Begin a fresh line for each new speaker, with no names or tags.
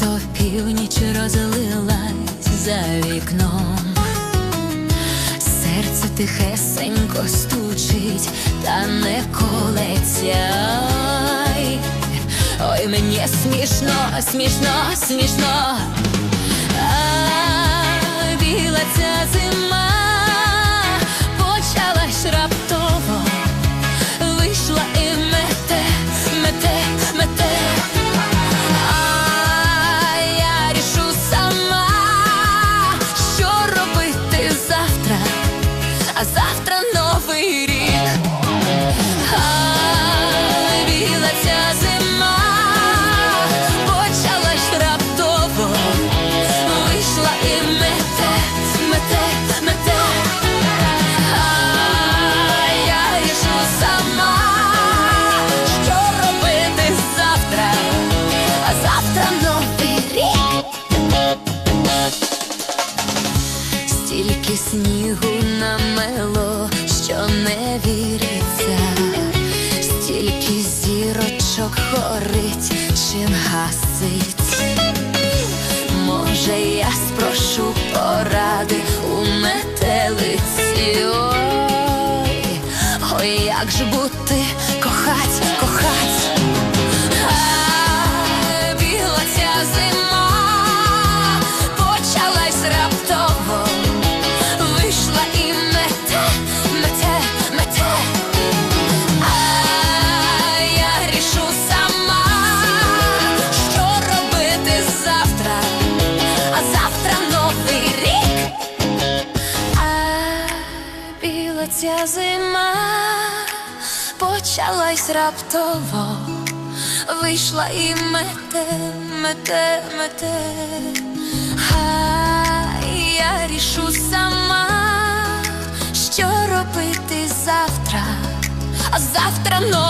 То північ розлилась за вікном, серце тихесенько стучить, та не колеться. Ой, ой мені смішно, смішно, смішно, а біла ця зима. Снігу намело, що не віриться, стільки зірочок горить, чим гасить. Може, я спрошу поради у метелиці. Ой, ой, як ж бути, ця зима почалась раптово, вийшла і мете, мете, мете. А я рішу сама, що робити завтра, а завтра рік.